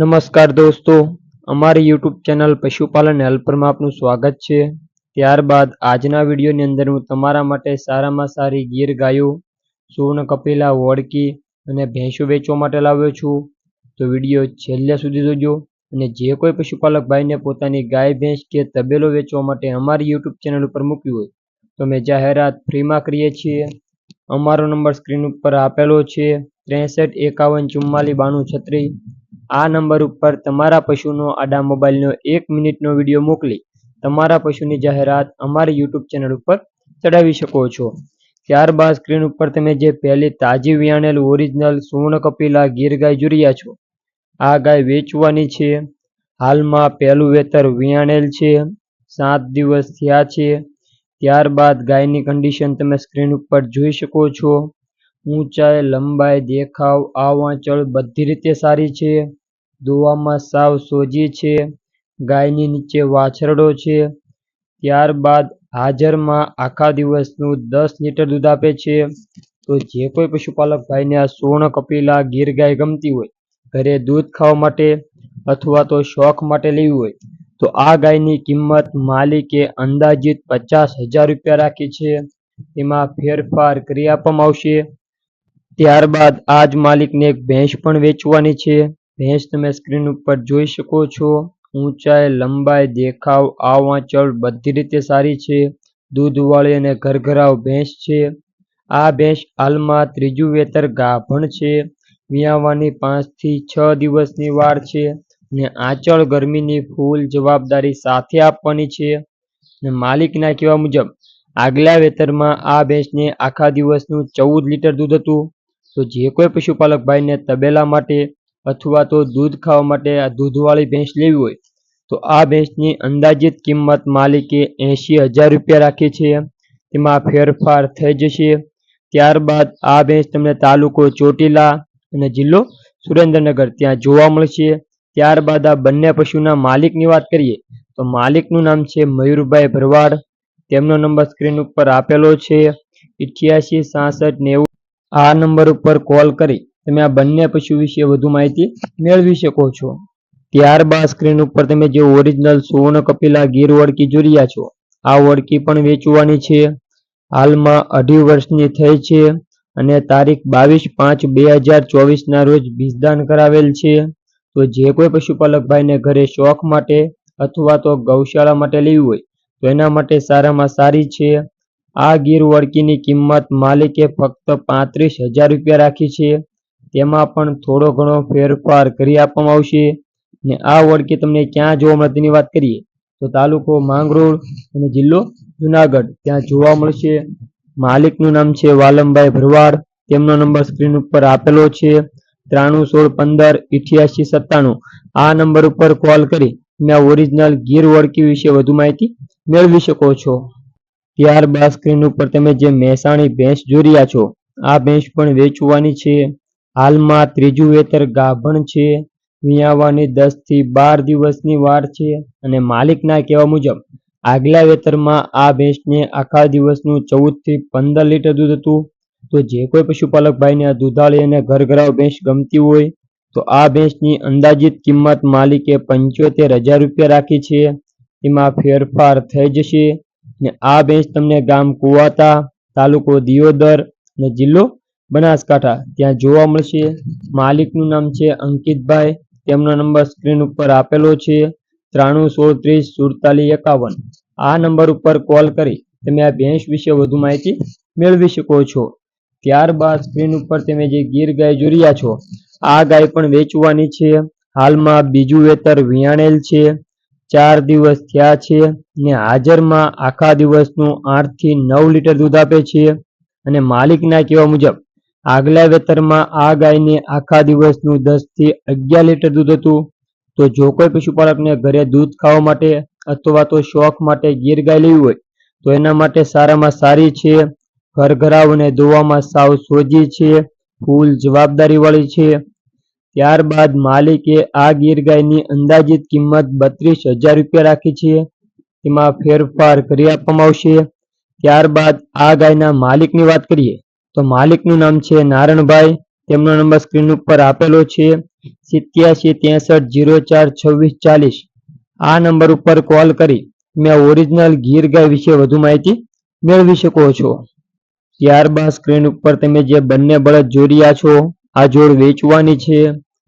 નમસ્કાર દોસ્તો, અમારી યુટ્યુબ ચેનલ પશુપાલન હેલ્પરમાં આપનું સ્વાગત છે. ત્યારબાદ આજના વિડીયોની અંદર હું તમારા માટે સારામાં સારી ગીર ગાયો સુવર્ણ કપિલા, વોડકી અને ભેંસો વેચવા માટે લાવ્યો છું. તો વીડિયો છેલ્લે સુધી જોજો અને જે કોઈ પશુપાલક ભાઈને પોતાની ગાય, ભેંસ કે તબેલો વેચવા માટે અમારી યુટ્યુબ ચેનલ ઉપર મૂક્યું હોય, તો અમે જાહેરાત ફ્રીમાં કરીએ છીએ. અમારો નંબર સ્ક્રીન ઉપર આપેલો છે, ત્રેસઠ એકાવન ચુમ્માલી બાણું છત્રીસ આ નંબર ઉપર તમારા પશુનો આડા મોબાઈલનો એક મિનિટનો વીડિયો મોકલી તમારા પશુની જાહેરાત અમારી યુટ્યુબ ચેનલ ઉપર ચડાવી શકો છો. ત્યારબાદ સ્ક્રીન ઉપર તમે જે પહેલી તાજી વિયાણેલ ઓરિજિનલ સુવર્ણ કપિલા ગીર ગાય જોઈ રહ્યા છો, આ ગાય વેચવાની છે. હાલમાં પહેલું વેતર વિયાણેલ છે, સાત દિવસ થયા છે. ત્યારબાદ ગાયની કન્ડિશન તમે સ્ક્રીન ઉપર જોઈ શકો છો. ઊંચાઈ, લંબાઈ, દેખાવ, આ વાંચળ બધી રીતે સારી છે. દોવામાં સાવ સોજી છે, ગાયની નીચે વાછરડો છે, ત્યારબાદ હાજરમાં આખા દિવસનું દસ લીટર દૂધ આપે છે. તો જે કોઈ પશુપાલક ભાઈને આ સુવર્ણ કપિલા ગીર ગાય ગમતી હોય, ઘરે દૂધ ખાવા માટે અથવા તો શોખ માટે લેવી હોય, તો આ ગાયની કિંમત માલિકે અંદાજિત પચાસ હજાર રૂપિયા રાખી છે. એમાં ફેરફાર કરી આપવામાં આવશે. ત્યારબાદ આ જ માલિકને એક ભેંસ પણ વેચવાની છે. ભેંસ તમે સ્ક્રીન ઉપર જોઈ શકો છો. ઊંચાઈ, લંબાઈ, દેખાવ આ વાંચળ બધી રીતે સારી છે. દૂધવાળી અને ઘરઘરાવ ભેંસ છે. આ ભેંસ હાલમાં ત્રીજું વેતર ગાભણ છે. વિયાવાની પાંચથી છ દિવસની વાર છે ને આંચળ ગરમીની ફૂલ જવાબદારી સાથે આપવાની છે. ને માલિકના કહેવા મુજબ, આગલા વેતરમાં આ ભેંસને આખા દિવસનું ચૌદ લીટર દૂધ હતું. તો જે કોઈ પશુપાલક ભાઈને તબેલા માટે અથવા તો દૂધ ખાવા માટે આ દૂધવાળી ભેંસ લેવી હોય, તો આ ભેંસની અંદાજિત કિંમત માલિકે એંશી હજાર રૂપિયા રાખી છે. તેમાં ફેરફાર થઈ જશે. ત્યારબાદ આ ભેંસ તમને તાલુકો ચોટીલા અને જિલ્લો સુરેન્દ્રનગર ત્યાં જોવા મળશે. ત્યારબાદ આ બંને પશુના માલિકની વાત કરીએ, તો માલિકનું નામ છે મયુરભાઈ ભરવાડ. તેમનો નંબર સ્ક્રીન ઉપર આપેલો છે. ઇઠ્યાસી સાસઠ નેવું. આ નંબર ઉપર કોલ કરી તમે આ બંને પશુ વિશે વધુ માહિતી મેળવી શકો છો. ત્યારબાદ સ્ક્રીન ઉપર તમે જે ઓરિજિનલ સુવર્ણ કપિલા ગીર વળકી જોઈ રહ્યા છો, આ વળકી પણ વેચવાની છે. હાલમાં અઢી વર્ષની થઈ છે અને તારીખ બાવીસ પાંચ બે હજાર ચોવીસના રોજ બીજદાન કરાવેલ છે. તો જે કોઈ પશુપાલક ભાઈને ઘરે શોખ માટે અથવા તો ગૌશાળા માટે લેવી હોય, તો એના માટે સારામાં સારી છે. આ ગીર વળકીની કિંમત માલિકે ફક્ત પાંત્રીસ હજાર રૂપિયા રાખી છે. તેમાં પણ થોડો ઘણો ફેરફાર કરી આપવામાં આવશે. ને આ વળકી તમને ક્યાં જોવા મળે તેની વાત કરીએ, તો તાલુકો માંગરોળ અને જિલ્લો જુનાગઢ. ત્યાં જોવા મળશે. માલિકનું નામ છે વાલમભાઈ ભરવાડ. તેમનો નંબર સ્ક્રીન ઉપર આપેલો છે. ત્રાણું સોળ પંદર ઇઠ્યાસી સત્તાણું. આ નંબર ઉપર કોલ કરી તમે આ ઓરિજિનલ ગીર વળકી વિશે વધુ માહિતી મેળવી શકો છો. ત્યારબાદ સ્ક્રીન ઉપર તમે જે મહેસાણી ભેંસ જોઈ રહ્યા છો, આ ભેંસ પણ વેચવાની છે. હાલમાં ત્રીજું વેતર ગાભણ છે. વિયાવાની દસથી બાર દિવસની વાર છે અને માલિકના કહેવા મુજબ, આગલા વેતરમાં આ ભેંસને આખા દિવસનું ચૌદથી પંદર લીટર દૂધ હતું. તો જે કોઈ પશુપાલક ભાઈને આ દૂધાળી અને ઘરઘરાવ ભેંસ ગમતી હોય, તો આ ભેંસની અંદાજિત કિંમત માલિકે પંચોતેર હજાર રૂપિયા રાખી છે. એમાં ફેરફાર થઈ જશે ને આ ભેંસ તમને ગામ કુવાતા, તાલુકો દિયોદર અને જિલ્લો બનાસકાંઠા. ત્યાં જોવા મળશે. માલિકનું નામ છે અંકિતભાઈ. તેમનો નંબર સ્ક્રીન ઉપર આપેલો છે. ત્રાણું સોળ ત્રીસ સુડતાલીસ એકાવન. આ નંબર ઉપર કોલ કરી તમે આ ભેંસ વિશે વધુ માહિતી મેળવી શકો છો. ત્યારબાદ સ્ક્રીન ઉપર તમે જે ગીર ગાય રહ્યા છો, આ ગાય પણ વેચવાની છે. હાલમાં બીજું વેતર વિયાણેલ છે. ચાર દિવસ થયા છે ને હાજરમાં આખા દિવસનું આઠથી નવ લીટર દૂધ આપે છે. અને માલિકના કહેવા મુજબ આગલા વેતરમાં આ ગાયને આખા દિવસનું દસથી અગિયાર લીટર દૂધ હતું. તો જો કોઈ પશુપાલકને ઘરે દૂધ ખાવા માટે અથવા તો શોખ માટે ગીર ગાય લેવી હોય, તો એના માટે સારામાં સારી છે. ઘરઘરાઓને ધોવામાં સાવ સોજી છે. ફૂલ જવાબદારીવાળી છે. ત્યારબાદ માલિકે આ ગીર ગાયની અંદાજિત કિંમત બત્રીસ હજાર રૂપિયા રાખી છે. તેમાં ફેરફાર કરી આપવામાં આવશે. ત્યારબાદ આ ગાયના માલિકની વાત કરીએ તો માલિકનું નામ છે નારણભાઈ. તેમનો નંબર સ્ક્રીન ઉપર આપેલો છે. સિત્યાસી ત્રેસઠ જીરો ચાર છવ્વીસ ચાલીસ. આ નંબર ઉપર કોલ કરી મેં ઓરિજિનલ ગીર ગાય વિશે વધુ માહિતી મેળવી શકો છો. ત્યારબાદ સ્ક્રીન ઉપર તમે જે બંને બળદ જોઈ છો, આ જોડ વેચવાની છે,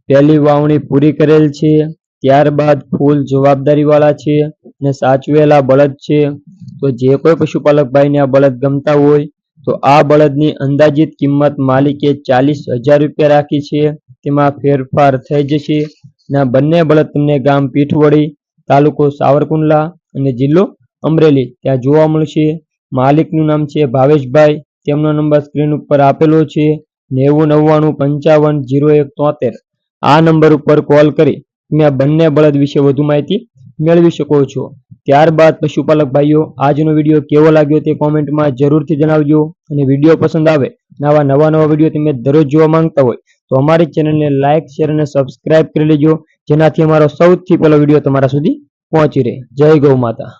પહેલી વાવણી પૂરી કરેલ છે, ત્યારબાદ ફૂલ જવાબદારી વાળા છે અને સાચવેલા બળદ છે. તો જે કોઈ પશુપાલક ભાઈને આ બળદ ગમતા હોય તો આ બળદની અંદાજિત કિંમત માલિકે ચાલીસ હજાર રૂપિયા રાખી છે. તેમાં ફેરફાર થઈ જશે. ના, બંને બળદ તમને ગામ પીઠવડી, તાલુકો સાવરકુંડલા અને જિલ્લો અમરેલી ત્યાં જોવા મળશે. માલિકનું નામ છે ભાવેશભાઈ. તેમનો નંબર સ્ક્રીન ઉપર આપેલો છે. નેવું નવ્વાણું પંચાવન જીરો એક તોતેર. આ નંબર ઉપર કોલ કરી. મેં બંને બળદ વિશે વધુ માહિતી મેળવી શકો છો. ત્યારબાદ પશુપાલક ભાઈઓ, આજનો વીડિયો કેવો લાગ્યો તે કોમેન્ટમાં જરૂરથી જણાવજો અને વીડિયો પસંદ આવે નવા નવા નવા વીડિયો તમે દરરોજ જોવા માંગતા હોય તો અમારી ચેનલને લાઇક શેર અને સબસ્ક્રાઇબ કરી લેજો જેનાથી અમારો સૌથી પહેલો વીડિયો તમારા સુધી પહોંચી રહે. જય ગૌ માતા.